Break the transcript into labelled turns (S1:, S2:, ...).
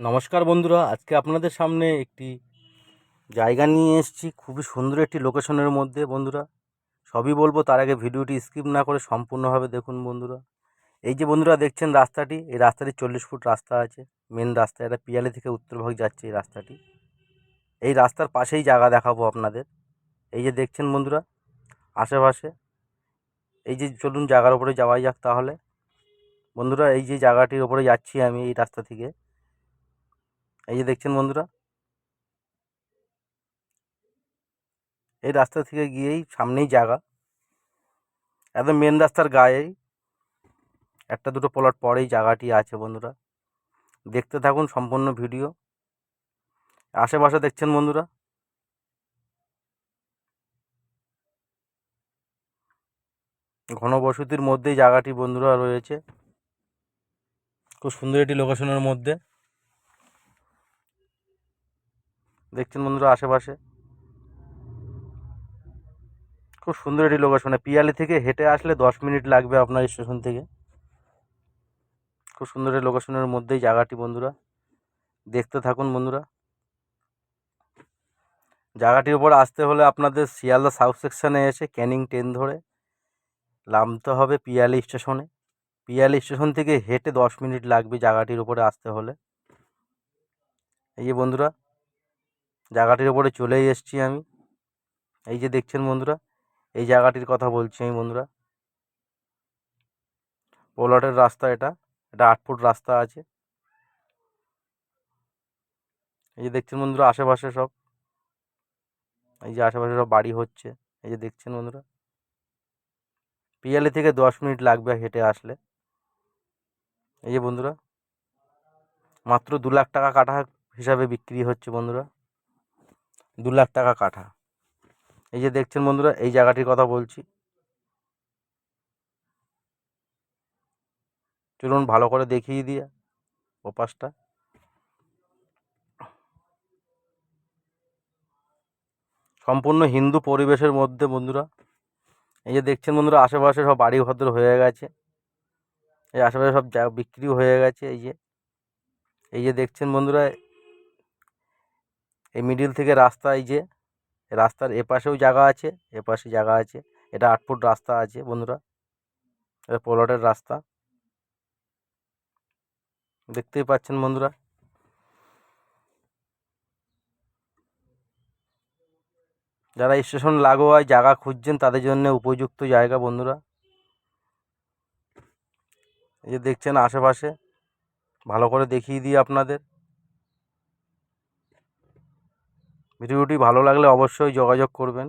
S1: নমস্কার বন্ধুরা, আজকে আপনাদের সামনে একটি জায়গা নিয়ে এসেছি। খুবই সুন্দর একটি লোকেশনের মধ্যে বন্ধুরা। সবই বলব, তার আগে ভিডিওটি স্কিপ না করে সম্পূর্ণভাবে দেখুন বন্ধুরা। এই যে বন্ধুরা দেখছেন রাস্তাটি, এই রাস্তাটি চল্লিশ ফুট রাস্তা আছে। মেন রাস্তা, এটা পিয়ালি থেকে উত্তরভাগ যাচ্ছে এই রাস্তাটি। এই রাস্তার পাশেই জায়গা দেখাবো আপনাদের। এই যে দেখছেন বন্ধুরা, আশেপাশে। এই যে চলুন জায়গার ওপরে যাওয়াই যাক তাহলে। বন্ধুরা, এই যে জায়গাটির ওপরে যাচ্ছি আমি এই রাস্তা থেকে। এই যে দেখছেন বন্ধুরা? এই রাস্তা থেকে গিয়েই সামনেই জায়গা। একদম মেন রাস্তার গায়েই একটা দুটো প্লট পরেই জায়গাটি আছে বন্ধুরা। দেখতে থাকুন সম্পূর্ণ ভিডিও। আশেপাশে দেখছেন বন্ধুরা? ঘনবসতির মধ্যেই জায়গাটি বন্ধুরা রয়েছে। খুব সুন্দর একটি লোকেশনের মধ্যে। দেখছেন বন্ধুরা আশেপাশে? খুব সুন্দর একটি লোকেশনে পিয়ালি থেকে হেঁটে আসলে দশ মিনিট লাগবে আপনার স্টেশন থেকে। খুব সুন্দর এই লোকেশনের মধ্যেই জায়গাটি বন্ধুরা। দেখতে থাকুন বন্ধুরা। জায়গাটির উপর আসতে হলে আপনাদের শিয়ালদা সাউথ সেকশানে এসে ক্যানিং ট্রেন ধরে নামতে হবে পিয়ালি স্টেশনে পিয়ালি স্টেশন থেকে হেঁটে দশ মিনিট লাগবে জায়গাটির উপরে আসতে হলে। এই যে বন্ধুরা জায়গাটির ওপরে চলেই এসেছি আমি। এই যে দেখছেন বন্ধুরা, এই জায়গাটির কথা বলছি আমি বন্ধুরা। পোলটের রাস্তা এটা এটা আট ফুট রাস্তা আছে। এই যে দেখছেন বন্ধুরা, আশেপাশে সব। এই যে আশেপাশে সব বাড়ি হচ্ছে, এই যে দেখছেন বন্ধুরা। পিয়ালি থেকে দশ মিনিট লাগবে হেঁটে আসলে। এই যে বন্ধুরা, মাত্র দু লাখ টাকা কাটা হিসাবে বিক্রি হচ্ছে বন্ধুরা। দু লাখ টাকা কাঠা। এই যে দেখছেন বন্ধুরা, এই জায়গাটির কথা বলছি। চলুন ভালো করে দেখিয়ে দিয়ে ওপাশটা। সম্পূর্ণ হিন্দু পরিবেশের মধ্যে বন্ধুরা, এই যে দেখছেন বন্ধুরা, আশেপাশে সব বাড়ি ভদ্র হয়ে গেছে। এই আশেপাশে সব যা বিক্রিও হয়ে গেছে, এই যে। এই যে দেখছেন বন্ধুরা এই মিডিল থেকে রাস্তা এই যে রাস্তার এপাশেও জায়গা আছে, এপাশে জায়গা আছে। এটা আট ফুট রাস্তা আছে বন্ধুরা। এটা পোলটের রাস্তা। দেখতেই পাচ্ছেন বন্ধুরা। যারা স্টেশন লাগোয়ায় জায়গা খুঁজছেন, তাদের জন্য উপযুক্ত জায়গা বন্ধুরা। এই যে দেখছেন আশেপাশে। ভালো করে দেখিয়ে দিই আপনাদের। ভিডিওটি ভালো লাগলে অবশ্যই যোগাযোগ করবেন।